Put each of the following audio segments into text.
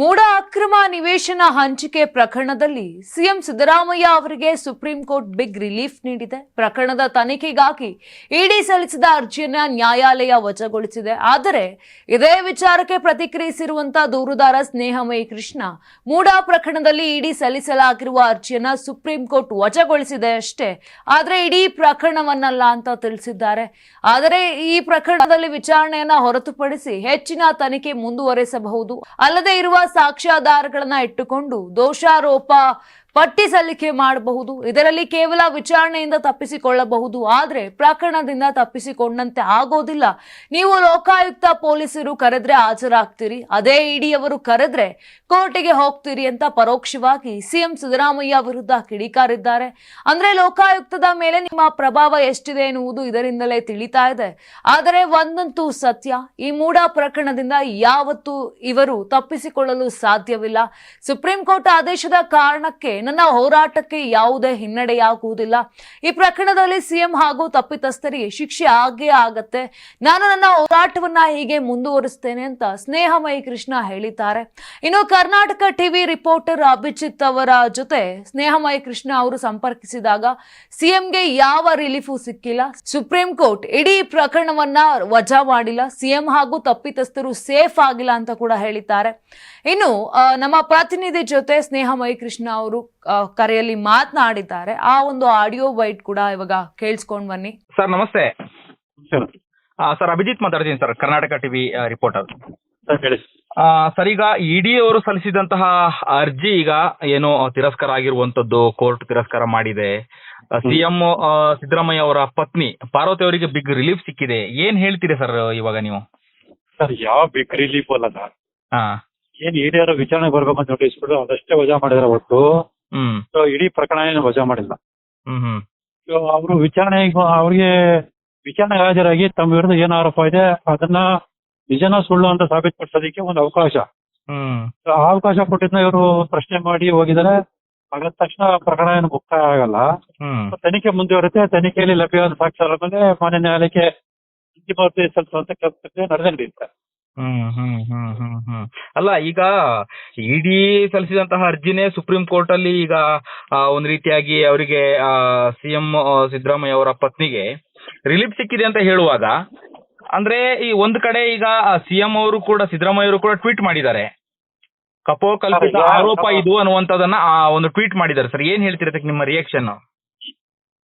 ಮೂಡ ಅಕ್ರಮ ನಿವೇಶನ ಹಂಚಿಕೆ ಪ್ರಕರಣದಲ್ಲಿ ಸಿಎಂ ಸಿದ್ದರಾಮಯ್ಯ ಅವರಿಗೆ ಸುಪ್ರೀಂ ಕೋರ್ಟ್ ಬಿಗ್ ರಿಲೀಫ್ ನೀಡಿದೆ. ಪ್ರಕರಣದ ತನಿಖೆಗಾಗಿ ಇಡಿ ಸಲ್ಲಿಸಿದ ಅರ್ಜಿಯನ್ನ ನ್ಯಾಯಾಲಯ ವಜಾಗೊಳಿಸಿದೆ. ಆದರೆ ಇದೇ ವಿಚಾರಕ್ಕೆ ಪ್ರತಿಕ್ರಿಯಿಸಿರುವಂತಹ ದೂರುದಾರ ಸ್ನೇಹಮಯಿ ಕೃಷ್ಣ, ಮೂಡ ಪ್ರಕರಣದಲ್ಲಿ ಇಡಿ ಸಲ್ಲಿಸಲಾಗಿರುವ ಅರ್ಜಿಯನ್ನ ಸುಪ್ರೀಂ ಕೋರ್ಟ್ ವಜಾಗೊಳಿಸಿದೆ ಅಷ್ಟೇ. ಆದರೆ ಇಡೀ ಪ್ರಕರಣವನ್ನಲ್ಲ ಅಂತ ತಿಳಿಸಿದ್ದಾರೆ. ಆದರೆ ಈ ಪ್ರಕರಣದಲ್ಲಿ ವಿಚಾರಣೆಯನ್ನ ಹೊರತುಪಡಿಸಿ ಹೆಚ್ಚಿನ ತನಿಖೆ ಮುಂದುವರೆಸಬಹುದು. ಅಲ್ಲದೆ ಇರುವ ಸಾಕ್ಷ್ಯಾಧಾರಗಳನ್ನ ಇಟ್ಟುಕೊಂಡು ದೋಷಾರೋಪ ಪಟ್ಟಿ ಸಲ್ಲಿಕೆ ಮಾಡಬಹುದು. ಇದರಲ್ಲಿ ಕೇವಲ ವಿಚಾರಣೆಯಿಂದ ತಪ್ಪಿಸಿಕೊಳ್ಳಬಹುದು. ಆದರೆ ಪ್ರಕರಣದಿಂದ ತಪ್ಪಿಸಿಕೊಂಡಂತೆ ಆಗೋದಿಲ್ಲ. ನೀವು ಲೋಕಾಯುಕ್ತ ಪೊಲೀಸರು ಕರೆದ್ರೆ ಹಾಜರಾಗ್ತೀರಿ. ಅದೇ ಇಡಿಯವರು ಕರೆದ್ರೆ ಕೋರ್ಟಿಗೆ ಹೋಗ್ತೀರಿ ಅಂತ ಪರೋಕ್ಷವಾಗಿ ಸಿಎಂ ಸಿದ್ದರಾಮಯ್ಯ ವಿರುದ್ಧ ಕಿಡಿಕಾರಿದ್ದಾರೆ. ಅಂದ್ರೆ ಲೋಕಾಯುಕ್ತದ ಮೇಲೆ ನಿಮ್ಮ ಪ್ರಭಾವ ಎಷ್ಟಿದೆ ಎನ್ನುವುದು ಇದರಿಂದಲೇ ತಿಳಿತಾ ಇದೆ. ಆದರೆ ಒಂದಂತೂ ಸತ್ಯ, ಈ ಮೂಡ ಪ್ರಕರಣದಿಂದ ಯಾವತ್ತೂ ಇವರು ತಪ್ಪಿಸಿಕೊಳ್ಳಲು ಸಾಧ್ಯವಿಲ್ಲ. ಸುಪ್ರೀಂ ಕೋರ್ಟ್ ಆದೇಶದ ಕಾರಣಕ್ಕೆ ನನ್ನ ಹೋರಾಟಕ್ಕೆ ಯಾವುದೇ ಹಿನ್ನಡೆಯಾಗುವುದಿಲ್ಲ. ಈ ಪ್ರಕರಣದಲ್ಲಿ ಸಿಎಂ ಹಾಗೂ ತಪ್ಪಿತಸ್ಥರಿಗೆ ಶಿಕ್ಷೆ ಆಗೇ ಆಗತ್ತೆ. ನಾನು ನನ್ನ ಹೋರಾಟವನ್ನ ಹೀಗೆ ಮುಂದುವರಿಸ್ತೇನೆ ಅಂತ ಸ್ನೇಹಮಯಿ ಕೃಷ್ಣ ಹೇಳಿದ್ದಾರೆ. ಇನ್ನು ಕರ್ನಾಟಕ ಟಿವಿ ರಿಪೋರ್ಟರ್ ಅಭಿಜಿತ್ ಅವರ ಜೊತೆ ಸ್ನೇಹಮಯಿ ಕೃಷ್ಣ ಅವರು ಸಂಪರ್ಕಿಸಿದಾಗ ಸಿಎಂಗೆ ಯಾವ ರಿಲೀಫು ಸಿಕ್ಕಿಲ್ಲ. ಸುಪ್ರೀಂ ಕೋರ್ಟ್ ಇಡೀ ಪ್ರಕರಣವನ್ನ ವಜಾ ಮಾಡಿಲ್ಲ. ಸಿಎಂ ಹಾಗೂ ತಪ್ಪಿತಸ್ಥರು ಸೇಫ್ ಆಗಿಲ್ಲ ಅಂತ ಕೂಡ ಹೇಳಿದ್ದಾರೆ. ಇನ್ನು ನಮ್ಮ ಪ್ರತಿನಿಧಿ ಜೊತೆ ಸ್ನೇಹಮಯಿ ಕೃಷ್ಣ ಅವರು ಕರೆಯಲ್ಲಿ ಮಾತನಾಡಿದ್ದಾರೆ. ಆ ಒಂದು ಆಡಿಯೋ ಬೈಟ್ ಕೂಡ ಇವಾಗ ಕೇಳಿಸ್ಕೊಂಡ್ ಬನ್ನಿ. ಸರ್ ನಮಸ್ತೆ. ಸರ್ ಆ, ಸರ್ ಅಭಿಜಿತ್ ಮಾತಾಡ್ತೀನಿ sir Karnataka TV reporter sir ಈಗ ಇಡಿ ಅವರು ಸಲ್ಲಿಸಿದಂತಹ ಅರ್ಜಿ ಈಗ ಏನು ತಿರಸ್ಕಾರ ಆಗಿರುವಂತದ್ದು ಕೋರ್ಟ್ ತಿರಸ್ಕಾರ ಮಾಡಿದೆ. ಸಿಎಂ ಸಿದ್ದರಾಮಯ್ಯ ಅವರ ಪತ್ನಿ ಪಾರ್ವತಿ ಅವರಿಗೆ ಬಿಗ್ ರಿಲೀಫ್ ಸಿಕ್ಕಿದೆ. ಏನ್ ಹೇಳ್ತೀರಿ ಸರ್ ಇವಾಗ ನೀವು? ಸರ್ ಯಾವ ಬಿಗ್ ರಿಲೀಫ್ ಅಲ್ಲ ಸರ್. ಏನ್ ಇಡಿ ಹಿರಿಯರ ವಿಚಾರಣೆ ಬರ್ಬೇಕಂತ ನೋಟಿಸ್ ಬಿಟ್ಟು ಅದಷ್ಟೇ ವಜಾ ಮಾಡಿದ್ರೆ ಹ್ಮ್ ಸೊ ಇಡೀ ಪ್ರಕರಣ ಏನು ವಜಾ ಮಾಡಿಲ್ಲ. ಸೊ ಅವರು ವಿಚಾರಣೆ ಅವ್ರಿಗೆ ವಿಚಾರಣೆಗೆ ಹಾಜರಾಗಿ ತಮ್ಮ ವಿರುದ್ಧ ಏನು ಆರೋಪ ಇದೆ ಅದನ್ನ ನಿಜನ ಸುಳ್ಳು ಅಂತ ಸಾಬೀತುಪಡಿಸೋದಕ್ಕೆ ಒಂದು ಅವಕಾಶ. ಆ ಅವಕಾಶ ಕೊಟ್ಟಿದ್ನ ಇವರು ಪ್ರಶ್ನೆ ಮಾಡಿ ಹೋಗಿದರೆ ಅದಾದ ತಕ್ಷಣ ಪ್ರಕರಣ ಏನು ಮುಕ್ತಾಯ ಆಗಲ್ಲ. ತನಿಖೆ ಮುಂದುವರುತ್ತೆ ತನಿಖೆಯಲ್ಲಿ ಲಭ್ಯವಾದ ಸಾಕ್ಷ್ಯಗಳ ಮೇಲೆ ಮಾನ್ಯ ನ್ಯಾಯಾಲಯಕ್ಕೆ ಅಂತಿಮ ಸಲ್ಲಿಸುವಂತ ಕೆಲಸ ನಡೆದಿರುತ್ತೆ ಹ್ಮ್ ಹ್ಮ್ ಹ್ಮ್ ಹ್ಮ್ ಹ್ಮ್. ಅಲ್ಲ ಈಗ ಇಡಿ ಸಲ್ಲಿಸಿದಂತಹ ಅರ್ಜಿನೇ ಸುಪ್ರೀಂ ಕೋರ್ಟ್ ಅಲ್ಲಿ ಈಗ ಒಂದ್ ರೀತಿಯಾಗಿ ಅವರಿಗೆ ಸಿಎಂ ಸಿದ್ದರಾಮಯ್ಯ ಅವರ ಪತ್ನಿಗೆ ರಿಲೀಫ್ ಸಿಕ್ಕಿದೆ ಅಂತ ಹೇಳುವಾಗ ಅಂದ್ರೆ ಈ ಒಂದ್ ಕಡೆ ಈಗ ಸಿಎಂ ಅವರು ಕೂಡ ಸಿದ್ದರಾಮಯ್ಯ ಅವರು ಕೂಡ ಟ್ವೀಟ್ ಮಾಡಿದ್ದಾರೆ. ಕಪೋಕಲ್ಪಿತ ಆರೋಪ ಇದು ಅನ್ನುವಂಥದ್ದನ್ನ ಒಂದು ಟ್ವೀಟ್ ಮಾಡಿದ್ದಾರೆ. ಸರ್ ಏನ್ ಹೇಳ್ತಿರತ್ತೆ ನಿಮ್ಮ ರಿಯಾಕ್ಷನ್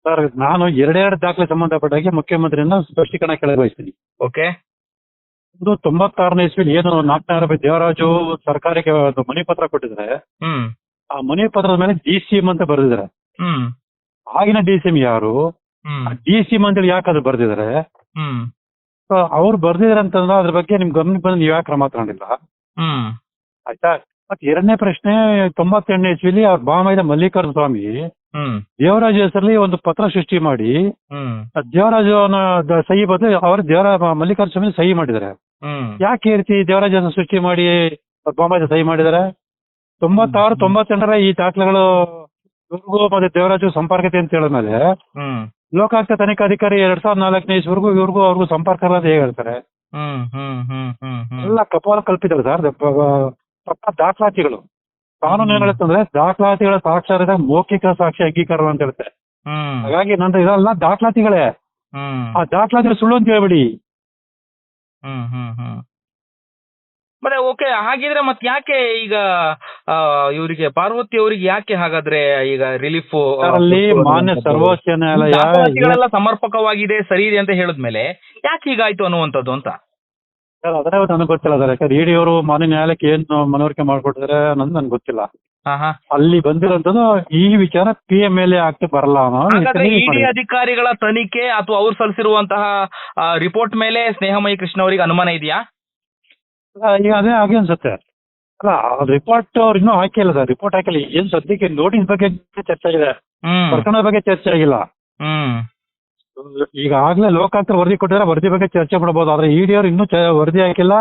ಸರ್ ನಾನು ಎರಡೆರಡು ದಾಖಲೆ ಸಂಬಂಧಪಟ್ಟಾಗೆ ಮುಖ್ಯಮಂತ್ರಿಯಿಂದ ಸ್ಪಷ್ಟೀಕರಣ ಕೇಳ ಬಯಸ್ತೀನಿ ಓಕೆ ಒಂದು ತೊಂಬತ್ತಾರನೇ ಇಸ್ವಿಲಿ ಏನು ನಾಲ್ಕನೇ ರೂಪಾಯಿ ದೇವರಾಜು ಸರ್ಕಾರಕ್ಕೆ ಒಂದು ಮನಿ ಪತ್ರ ಕೊಟ್ಟಿದ್ರೆ ಹ್ಮ್. ಆ ಮನೆ ಪತ್ರದ ಮೇಲೆ ಡಿ ಸಿ ಎಂ ಅಂತ ಬರೆದಿದ್ದಾರೆ. ಹ್ಮ್. ಆಗಿನ ಡಿ ಸಿ ಎಂ ಯಾರು? ಡಿ ಸಿ ಎಂ ಅಂತೇಳಿ ಯಾಕೆ ಅದು ಬರ್ದಿದ್ದಾರೆ? ಹ್ಮ್. ಅವ್ರು ಬರ್ದಿದ್ರೆ ಅಂತಂದ್ರೆ ಅದ್ರ ಬಗ್ಗೆ ನಿಮ್ ಗಮನ ಬಂದು ನೀವು ಯಾಕೆ ಕ್ರಮ ತಗೊಂಡಿಲ್ಲ? ಆಯ್ತಾ? ಮತ್ತೆ ಎರಡನೇ ಪ್ರಶ್ನೆ ತೊಂಬತ್ತೆಂಟನೇ ಇಸ್ವಿಲಿ ಅವ್ರ ಬಾಮೈದ ಮಲ್ಲಿಕಾರ್ಜುನ ಸ್ವಾಮಿ ದೇವರಾಜ ಹೆಸರಲ್ಲಿ ಒಂದು ಪತ್ರ ಸೃಷ್ಟಿ ಮಾಡಿ ದೇವರಾಜನ ಸಹಿ ಬದಲು ಅವರು ದೇವರ ಮಲ್ಲಿಕಾರ್ಜುನ ಸ್ವಾಮಿ ಸಹಿ ಮಾಡಿದ್ದಾರೆ. ಯಾಕೆ ಈ ರೀತಿ ದೇವರಾಜ ಹೆಸರು ಸೃಷ್ಟಿ ಮಾಡಿ ಬಾಂಬಾಜ ಸಹಿ ಮಾಡಿದ್ದಾರೆ? ತೊಂಬತ್ತಾರು ತೊಂಬತ್ತೆಂಟರ ಈ ದಾಖಲೆಗಳು ಇವ್ರಿಗೂ ಮತ್ತೆ ದೇವರಾಜು ಸಂಪರ್ಕತೆ ಅಂತ ಹೇಳಿದ್ಮೇಲೆ ಮೇಲೆ ಲೋಕಾಯುಕ್ತ ತನಿಖಾಧಿಕಾರಿ ಎರಡ್ ಸಾವಿರದ ನಾಲ್ಕನೇ ಇಸ್ವರೆಗೂ ಇವ್ರಿಗೂ ಅವ್ರಿಗೂ ಸಂಪರ್ಕ ಇಲ್ಲ ಹೇಗೆ ಹೇಳ್ತಾರೆ? ಎಲ್ಲ ಕಪಾಲ ಕಲ್ಪಿತಾರೆ ಸರ್. ತಪ್ಪ ದಾಖಲಾತಿಗಳು. ಕಾನೂನು ಏನ್ ಹೇಳುತ್ತಂದ್ರೆ ದಾಖಲಾತಿಗಳ ಸಾಕ್ಷಾರದ ಮೌಖಿಕ ಸಾಕ್ಷಿ ಅಂಗೀಕಾರ ಅಂತ ಹೇಳುತ್ತೆ ಹಾಗಾಗಿ ನಂದು ಇದೆಲ್ಲ ದಾಖಲಾತಿಗಳೇ. ಆ ದಾಖಲಾತಿ ಸುಳ್ಳು ಅಂತ ಹೇಳ್ಬಿಡಿ. ಮತ್ತೆ ಓಕೆ ಹಾಗಿದ್ರೆ ಮತ್ತೆ ಯಾಕೆ ಈಗ ಇವರಿಗೆ ಪಾರ್ವತಿ ಅವರಿಗೆ ಯಾಕೆ ಹಾಗಾದ್ರೆ ಈಗ ರಿಲೀಫ್ ಅಲ್ಲಿ ಮಾನ್ಯ ಸರ್ವೋಚ್ಚ ನ್ಯಾಯಾಲಯ ಸಮರ್ಪಕವಾಗಿದೆ ಸರಿ ಇದೆ ಅಂತ ಹೇಳಿದ್ಮೇಲೆ ಯಾಕೆ ಹೀಗಾಯ್ತು ಅನ್ನುವಂಥದ್ದು ಅಂತ? ಸರ್ ಅದರ ನನಗೆ ಗೊತ್ತಿಲ್ಲ ಸರ್. ಯಾಕಂದ್ರೆ ಇಡಿ ಅವರು ಮಾನ್ಯ ನ್ಯಾಯಾಲಯಕ್ಕೆ ಏನ್ ಮನವರಿಕೆ ಮಾಡಿಕೊಟ್ಟಿದ್ದಾರೆ ಅನ್ನೋದು ನನ್ಗೆ ಗೊತ್ತಿಲ್ಲ. ಹಾ ಹಾ. ಅಲ್ಲಿ ಬಂದಿರೋಂಥದ್ದು ಈ ವಿಚಾರ ಪಿ ಎಂ ಎಲ್ ಎ ಆಗ್ತಾ ಬರಲ್ಲ ಅನ್ನೋ ಹಾಗಾದ್ರೆ ಇಡಿ ಮಾಡಿದ್ದಾರೆ. ಅಧಿಕಾರಿಗಳ ತನಿಖೆ ಅಥವಾ ಅವ್ರು ಸಲ್ಲಿಸಿರುವಂತಹ ರಿಪೋರ್ಟ್ ಮೇಲೆ ಸ್ನೇಹಮಯಿ ಕೃಷ್ಣ ಅವರಿಗೆ ಅನುಮಾನ ಇದೆಯಾ? ಅಲ್ಲ, ಈಗ ಅದೇ ಹಾಗೆ ಅನ್ಸುತ್ತೆ. ಅಲ್ಲ ರಿಪೋರ್ಟ್ ಅವ್ರು ಇನ್ನೂ ಹಾಕಿಲ್ಲ ಸರ್. ರಿಪೋರ್ಟ್ ಹಾಕಿಲ್ಲ ಏನ್ ಸದ್ಯಕ್ಕೆ ನೋಟಿಸ್ ಬಗ್ಗೆ ಚರ್ಚೆ ಆಗಿದೆ? ಹ್ಮ್. ಪ್ರಕರಣದ ಬಗ್ಗೆ ಚರ್ಚೆ ಆಗಿಲ್ಲ. ಹ್ಮ್. ಈಗಾಗಲೇ ಲೋಕಾಂತರ ವರದಿ ಕೊಟ್ಟಿದ್ರೆ ವರದಿ ಬಗ್ಗೆ ಚರ್ಚೆ ಮಾಡಬಹುದು ಆದ್ರೆ ಇಡಿ ಅವ್ರು ಇನ್ನೂ ಚ- ವರದಿ ಹಾಕಿಲ್ಲ.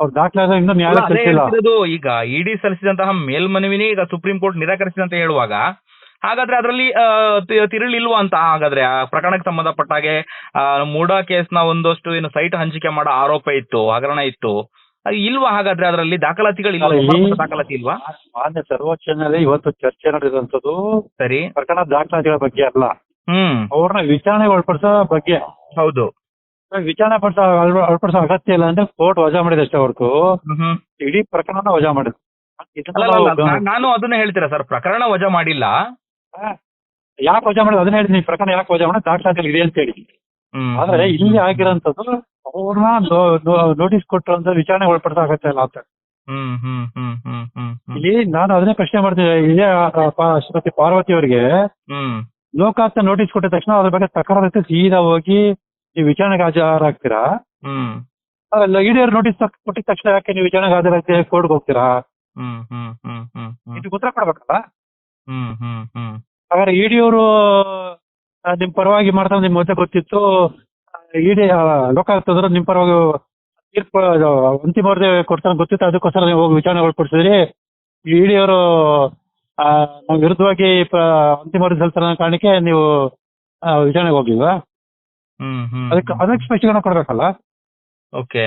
ಅವ್ರ ದಾಖಲಾದ ಇನ್ನೂ ನ್ಯಾಯ ಅಲ್ಲ, ಅದೇ ಕಳಿಸಿಲ್ಲ ಹೇಳ್ತಿರೋದು ಈಗ ಇಡಿ ಸಲ್ಲಿಸಿದಂತಹ ಮೇಲ್ಮನವಿನೇ ಈಗ ಸುಪ್ರೀಂ ಕೋರ್ಟ್ ನಿರಾಕರಿಸಿದೆ ಅಂತ ಹೇಳುವಾಗ ಹಾಗಾದ್ರೆ ಅದರಲ್ಲಿ ತಿರುಳಿಲ್ವಾ ಅಂತ? ಹಾಗಾದ್ರೆ ಆ ಪ್ರಕರಣಕ್ಕೆ ಸಂಬಂಧಪಟ್ಟ ಹಾಗೆ ಆ, ಮೂಡಾ ನ ಒಂದಷ್ಟು ಏನು ಸೈಟ್ ಹಂಚಿಕೆ ಮಾಡೋ ಆರೋಪ ಇತ್ತು ಹಗರಣ ಇತ್ತು. ಅದು ಇಲ್ವಾ ಹಾಗಾದ್ರೆ ಅದರಲ್ಲಿ? ದಾಖಲಾತಿಗಳು ಇಲ್ವಾ ಅಲ್ಲ, ಈ- ಸಂಬಂಧಪಟ್ಟ ದಾಖಲಾತಿ ಇಲ್ವಾ ಮಾನ್ಯ ಸರ್ವೋಚ್ಚ ನ್ಯಾಯಾಲಯ ಇವತ್ತು ಚರ್ಚೆ ನಡೆದಂತದ್ದು ಸರಿ. ಪ್ರಕರಣ ದಾಖಲಾತಿಗಳ ಬಗ್ಗೆ ಅಲ್ಲ. ಅವ್ರನ್ನ ವಿಚಾರಣೆ ಒಳಪಡಿಸೋ ಬಗ್ಗೆ. ಹೌದು. ವಿಚಾರಣೆ ಪಡಿಸೋ ಒಳಪಡಿಸೋ ಅಗತ್ಯ ಇಲ್ಲ ಅಂದ್ರೆ ಕೋರ್ಟ್ ವಜಾ ಮಾಡಿದೆ ಅಷ್ಟೇ ಹೊರತು. ಇಡೀ ಪ್ರಕರಣ ವಜಾ ಮಾಡಿದೆ. ನಾ- ನಾನು ಅದನ್ನ ಹೇಳ್ತೀರಾ ಸರ್? ಪ್ರಕರಣ ವಜಾ ಮಾಡಿಲ್ಲ. ಯಾಕೆ ವಜಾ ಮಾಡಿದ್ ಅದನ್ನ ಹೇಳ್ತೀನಿ. ಪ್ರಕರಣ ಯಾಕೆ ವಜಾ ಮಾಡಿದ್ರೆ ದಾಖಲಾತಿಗಳು ಇದೆ ಅಂತ ಹೇಳಿ. ಆದ್ರೆ ಇಲ್ಲಿ ಆಗಿರೋಂಥದ್ದು ಅವ್ರನ್ನ ನೋಟಿಸ್ ಕೊಟ್ಟರು ಅಂತ ವಿಚಾರಣೆ ಒಳಪಡಿಸೋ ಅಗತ್ಯ ಇಲ್ಲ ಅಂತ. ಹ್ಮ್ ಹ್ಮ್ ಹ್ಮ್ ಹ್ಮ್ ಹ್ಮ್ ಹ್ಮ್. ಇಲ್ಲಿ ನಾನು ಅದನ್ನೇ ಪ್ರಶ್ನೆ ಮಾಡ್ತೀನಿ. ಇದೇ ಶ್ರೀಮತಿ ಪಾರ್ವತಿ ಅವರಿಗೆ. ಹ್ಮ್. ಲೋಕಾಯುಕ್ತ ನೋಟಿಸ್ ಕೊಟ್ಟ ತಕ್ಷಣ ಅದ್ರ ಬಗ್ಗೆ ಐತೆ ಸೀದಾ ಹೋಗಿ ನೀವು ವಿಚಾರಣೆಗೆ ಹಾಜರಾಗ್ತೀರಾ? ಹ್ಮ್. ಅಲ್ಲ ಇಡಿಯವ್ರು ನೋಟಿಸ್ ಕೊಟ್ಟಿದ ತಕ್ಷಣ ಯಾಕೆ ನೀವು ವಿಚಾರಣೆಗೆ ಹಾಜರಾಗ್ತೀರಾ ಕೋರ್ಟ್ಗೆ ಹೋಗ್ತೀರಾ? ಇದಕ್ಕೆ ಉತ್ತರ ಕೊಡ್ಬೇಕಲ್ಲ? ಹ್ಮ್ ಹ್ಮ್ ಹ್ಮ್. ಹಾಗಾದ್ರೆ ಇಡಿಯವರು ನಿಮ್ ಪರವಾಗಿ ಮಾಡ್ತಾರೆ ನಿಮ್ ಮತ್ತೆ ಗೊತ್ತಿತ್ತು ಇಡಿ ಲೋಕಾಯುಕ್ತದ್ರು ನಿಮ್ ಪರವಾಗಿ ತೀರ್ಪು ಅಂತಿಮ ವರದಿ ಕೊಡ್ತಾರೆ ಗೊತ್ತಿತ್ತು ಅದಕ್ಕೋಸ್ಕರ ನೀವು ಹೋಗಿ ವಿಚಾರಣೆ ಒಳಪಡಿಸಿದ್ರಿ ಇಡಿಯವರು ನಮ್ಮ ವಿರುದ್ಧವಾಗಿ ಅಂತಿಮ ಸಲ್ಲಿಸ್ತಾರೆ ಅನ್ನೋ ಕಾರಣಕ್ಕೆ ನೀವು ವಿಚಾರಣೆಗೆ ಹ್ಮ್ ಅದಕ್ಕೆ ಅದಕ್ಕೆ ಸ್ಪಷ್ಟೀಕರಣ ಕೊಡ್ಬೇಕಲ್ಲ? ಓಕೆ.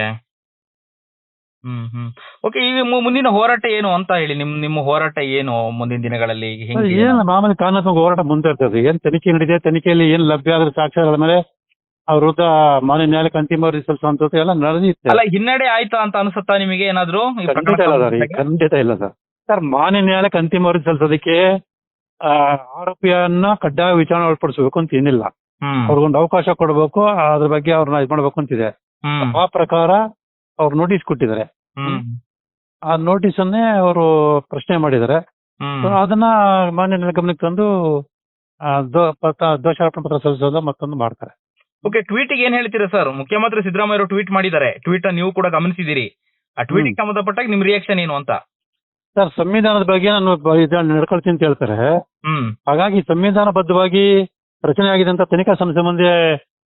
ಹ್ಮ್ ಹ್ಮ್. ಓಕೆ ಈಗ ಮುಂದಿನ ಹೋರಾಟ ಏನು ಅಂತ ಹೇಳಿ ನಿಮ್ ನಿಮ್ಮ ಹೋರಾಟ ಏನು ಮುಂದಿನ ದಿನಗಳಲ್ಲಿ? ಏನು ಮಾಮೂಲಿ ಕಾನೂನಾತ್ಮಕ ಹೋರಾಟ ಮುಂದೆ ಇರ್ತದೆ. ಏನ್ ತನಿಖೆ ನಡೆದಿದೆ ತನಿಖೆಯಲ್ಲಿ ಏನ್ ಲಭ್ಯ ಆದ್ರೆ ಸಾಕ್ಷ್ಯಗಳ ಮೇಲೆ ಅವ್ರ ವೃದ್ಧ ಮಾನ್ಯ ನ್ಯಾಯಾಲಯಕ್ಕೆ ಅಂತಿಮ ರಿಸಲ್ಟ್ ಅಂತ ಎಲ್ಲ ನಡೆದಿತ್ತು ಅಲ್ಲ ಹಿನ್ನಡೆ ಆಯ್ತಾ ಅಂತ ಅನ್ಸುತ್ತಾ ನಿಮಗೆ ಏನಾದ್ರು? ಖಂಡಿತ ಇಲ್ಲ ಸರ್? ಖಂಡಿತ ಇಲ್ಲ ಸರ್. ಸರ್ ಮಾನ್ಯ ನ್ಯಾಯಾಲಯಕ್ಕೆ ಅಂತಿಮ ವರದಿ ಸಲ್ಲಿಸೋದಕ್ಕೆ ಆ, ಆರೋಪಿಯನ್ನ ಕಡ್ಡಾಯ ವಿಚಾರಣೆ ಒಳಪಡಿಸಬೇಕು ಅಂತ ಏನಿಲ್ಲ. ಅವ್ರಿಗೊಂದು ಅವಕಾಶ ಕೊಡಬೇಕು ಅದ್ರ ಬಗ್ಗೆ ಅವ್ರನ್ನ ಇದು ಮಾಡ್ಬೇಕು ಅಂತಿದೆ ಆ ಪ್ರಕಾರ ಅವ್ರು ನೋಟಿಸ್ ಕೊಟ್ಟಿದ್ದಾರೆ. ಆ ನೋಟಿಸ್ ಅನ್ನೇ ಅವರು ಪ್ರಶ್ನೆ ಮಾಡಿದ್ದಾರೆ. ಅದನ್ನ ಮಾನ್ಯ ಗಮನಕ್ಕೆ ತಂದು ದೋಷಾರೋಪಣ ಪತ್ರ- ಸಲ್ಲಿಸೋದು ಮತ್ತೊಂದು ಮಾಡ್ತಾರೆ. ಓಕೆ ಟ್ವೀಟ್ ಏನ್ ಹೇಳ್ತೀರಾ ಸರ್? ಮುಖ್ಯಮಂತ್ರಿ ಸಿದ್ದರಾಮಯ್ಯ ಅವರು ಟ್ವೀಟ್ ಮಾಡಿದ್ದಾರೆ. ಟ್ವೀಟ್ ನೀವು ಕೂಡ ಗಮನಿಸಿದಿರಿ ಆ ಟ್ವೀಟ್. ಸಂಬಂಧಪಟ್ಟಾಗ ನಿಮ್ ರಿಯಾಕ್ಷನ್ ಏನು ಅಂತ? ಸರ್ ಸಂವಿಧಾನದ ಬಗ್ಗೆ ನಾನು ನಡ್ಕೊಳ್ತೀನಿ ಅಂತ ಹೇಳ್ತಾರೆ. ಹ್ಮ್. ಹಾಗಾಗಿ ಸಂವಿಧಾನಬದ್ಧವಾಗಿ ರಚನೆ ಆಗಿದೆ ಅಂತ ತನಿಖಾ ಸಂಸ್ಥೆ ಮುಂದೆ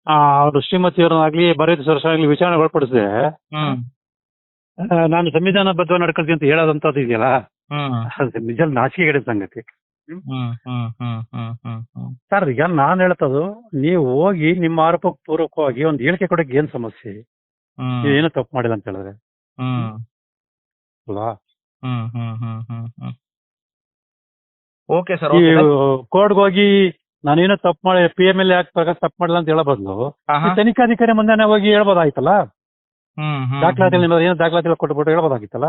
ಆ, ಅವರು ಶ್ರೀಮತಿಯವರನ್ನಾಗ್ಲಿ ಬರೀದ್ ಸರ್ಸಾಗ್ಲಿ ವಿಚಾರಣೆ ಒಳಪಡಿಸಿದೆ ಹ್ಮ್. ಸಂವಿಧಾನ ನಾನು ಸಂವಿಧಾನಬದ್ಧವಾಗಿ ನಡ್ಕೊಳ್ತೀನಿ ಅಂತ ಹೇಳೋದಂತದ್ದು ಇದೆಯಲ್ಲ? ಹ್ಮ್. ಅದು ನಿಜ ನಾಚಿಕೆಗಡೆ ಸಂಗತಿ. ಹ್ಮ್ ಹ್ಮ್ ಹ್ಮ್ ಹ್ಮ್ ಹ್ಮ್ ಹ್ಮ್. ಸರ್ ಈಗ ನಾನು ಹೇಳ್ತದು ನೀವು ಹೋಗಿ ನಿಮ್ಮ ಆರೋಪ ಪೂರ್ವಕವಾಗಿ ಒಂದು ಹೇಳಿಕೆ ಕೊಡಕ್ಕೆ ಏನ್ ಸಮಸ್ಯೆ? ಹ್ಮ್. ನೀವು ಏನು ತಪ್ಪು ಮಾಡಿಲ್ಲ ಅಂತ ಹೇಳಿದ್ರೆ? ಹ್ಮ್. ಅಲ್ವಾ? ಹ್ಮ್ ಹ್ಮ್ ಹ್ಮ್ ಹ್ಮ್ ಹ್ಮ್. ಓಕೆ ಸರ್ ಈ ಕೋರ್ಟ್ಗೆ ಹೋಗಿ ನಾನೇನೋ ತಪ್ಪು ಮಾಡಿ ಪಿ ಎಂ ಎಲ್ ಯಾಕೆ ಪ್ರಕಾರ ತಪ್ಪು ಮಾಡಿಲ್ಲ ಅಂತ ಹೇಳೋ ಬದಲು ಈ ತನಿಖಾಧಿಕಾರಿ ಮುಂದೆ ಹೋಗಿ ಹೇಳ್ಬೋದಾಯ್ತಲ್ಲ? ದಾಖಲಾತಿ ಏನೋ ದಾಖಲಾತಿ ಕೊಟ್ಬಿಟ್ಟು ಹೇಳ್ಬೋದಾಗಿತ್ತಲ್ಲ.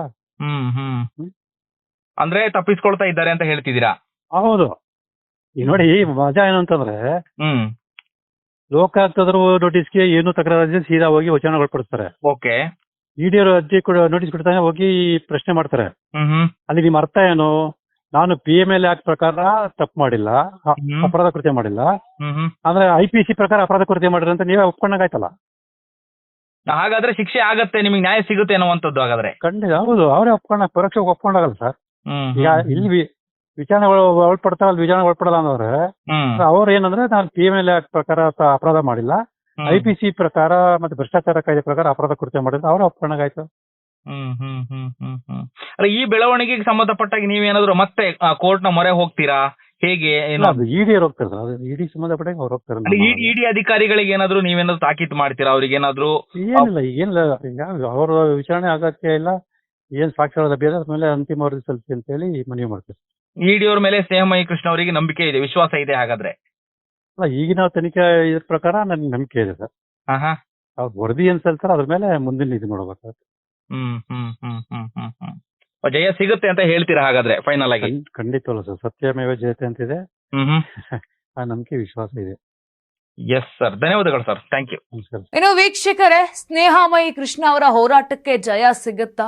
ಅಂದ್ರೆ ತಪ್ಪಿಸ್ಕೊಳ್ತಾ ಇದ್ದಾರೆ ಅಂತ ಹೇಳ್ತಿದ್ದೀರಾ? ಹೌದು. ಈಗ ನೋಡಿ ಮಜಾ ಏನಂತಂದ್ರೆ ಲೋಕ ಆಗ್ತದ್ರು ನೋಟಿಸ್ಗೆ ಏನು ತಕರಾರು ಸೀದಾ ಹೋಗಿ ವಚನಗಳು ಕೊಡ್ತಾರೆ. ಓಕೆ ಇಡಿಯವರು ಅರ್ಜಿ ಕೊಡ ನೋಟಿಸ್ ಕೊಡ್ತಾನೆ ಹೋಗಿ ಪ್ರಶ್ನೆ ಮಾಡ್ತಾರೆ. ಅಲ್ಲಿ ನಿಮ್ ಅರ್ಥ ಏನು? ನಾನು ಪಿ ಎಂ ಎಲ್ ಆಕ್ಟ್ ಪ್ರಕಾರ ತಪ್ಪು ಮಾಡಿಲ್ಲ ಅ- ಹ್ಮ್. ಅಪರಾಧ ಕೃತ್ಯ ಮಾಡಿಲ್ಲ. ಅಂದ್ರೆ ಐ ಪಿ ಸಿ ಪ್ರಕಾರ ಅಪರಾಧ ಕೃತ್ಯ ಮಾಡಿದ್ರೆ ಅಂತ ನೀವೇ ಒಪ್ಕೊಂಡಾಗಾಯ್ತಲ್ಲ ಹಾಗಾದ್ರೆ ಶಿಕ್ಷೆ ಆಗತ್ತೆ ನಿಮಗೆ ನ್ಯಾಯ ಸಿಗುತ್ತೆ ಅನ್ನುವಂಥದ್ದು ಹಾಗಾದ್ರೆ? ಖಂಡಿತ ಹೌದು. ಅವರೇ ಒಪ್ಕೊಂಡ ಪರೋಕ್ಷ ಒಪ್ಕೊಂಡಾಗಲ್ಲ ಸರ್. ಹ್ಮ್ ಈಗ ಇಲ್ಲಿ ವಿ- ವಿಚಾರಣೆ ಒಳ- ಒಳಪಡ್ತಾರ ಅಲ್ಲಿ ವಿಚಾರಣೆ ಒಳಪಡಲ್ಲ ಅಂದ್ರೆ ಹ್ಮ್. ಅವ್ರು ಏನಂದ್ರೆ ನಾನು ಪಿ ಎಂ ಎಲ್ ಆಕ್ಟ್ ಪ್ರಕಾರ ತ- ಅಪರಾಧ ಮಾಡಿಲ್ಲ. ಹ್ಮ್. ಐ ಪಿ ಸಿ ಪ್ರಕಾರ ಮತ್ತೆ ಭ್ರಷ್ಟಾಚಾರ ಕಾಯ್ದೆ ಪ್ರಕಾರ ಅಪರಾಧ ಕೃತ್ಯ ಮಾಡಿದ್ರೆ ಅವರೇ ಹ್ಮ್ ಅಲ್ಲ ಈ ಬೆಳವಣಿಗೆಗೆ ಸಂಬಂಧಪಟ್ಟಾಗ ನೀವೇನಾದ್ರು ಮತ್ತೆ ಕೋರ್ಟ್ನ ಮೊರೆ ಹೋಗ್ತೀರಾ? ಹೇಗೆ ಇಡಿ ಹೋಗ್ತಾರೆ ಸರ್. ಅದು ಇಡಿ ಸಂಬಂಧಪಟ್ಟಾಗ ಅವ್ರು ಹೋಗ್ತಾರೆ ಇಡಿ ಅಧಿಕಾರಿಗಳಿಗೆ ಏನಾದ್ರು ನೀವೇನಾದ್ರು ತಾಕೀತು ಮಾಡ್ತೀರಾ? ಅವ್ರಿಗೆ ಏನಾದ್ರು ಏನಿಲ್ಲ ಏನಿಲ್ಲ. ಅವರ ವಿಚಾರಣೆ ಆಗಕ್ಕೆ ಇಲ್ಲ. ಏನ್ ಸಾಕ್ಷ್ಯಗಳ ಬೇರೆ ಮೇಲೆ ಅಂತಿಮ ವರದಿ ಸಲ್ಲಿಸಿ ಅಂತ ಹೇಳಿ ಮನವಿ ಮಾಡ್ತೀವಿ ಇಡಿ ಅವ್ರ ಮೇಲೆ ಸ್ನೇಹಮಯಿ ಕೃಷ್ಣ ಅವರಿಗೆ ನಂಬಿಕೆ ಇದೆ ವಿಶ್ವಾಸ ಇದೆ ಹಾಗಾದ್ರೆ? ಅಲ್ಲ ಈಗಿನ ತನಿಖೆ ಇದ್ರ ಪ್ರಕಾರ ನನ್ಗೆ ನಂಬಿಕೆ ಇದೆ ಸರ್. ವರದಿ ಏನ್ ಸಲ್ತಾರ ಅದ್ರ ಮೇಲೆ ಮುಂದಿನ ಇದು ನೋಡ್ಬೇಕು ಹ್ಮ್ ಹ್ಮ್ ಹ್ಮ್ ಹ್ಮ್ ಹ್ಮ್ ಹ್ಮ್. ಜಯ ಸಿಗುತ್ತೆ ಅಂತ ಹೇಳ್ತೀರಾ ಹಾಗಾದ್ರೆ ಫೈನಲ್ ಆಗಿ? ಖಂಡ್- ಖಂಡಿತವಲ್ಲ ಸರ್. ಸತ್ಯಮೇವ ಜಯತೆ ಅಂತಿದೆ. ಆ ನಂಬಿಕೆ ವಿಶ್ವಾಸ ಇದೆ. ಎಸ್ ಸರ್ ಧನ್ಯವಾದಗಳು ಸರ್ ಥ್ಯಾಂಕ್ ಯು ನಮಸ್ಕಾರ. ಇನ್ನು ವೀಕ್ಷಕರೇ ಸ್ನೇಹಾಮಯಿ ಕೃಷ್ಣ ಅವರ ಹೋರಾಟಕ್ಕೆ ಜಯ ಸಿಗುತ್ತಾ?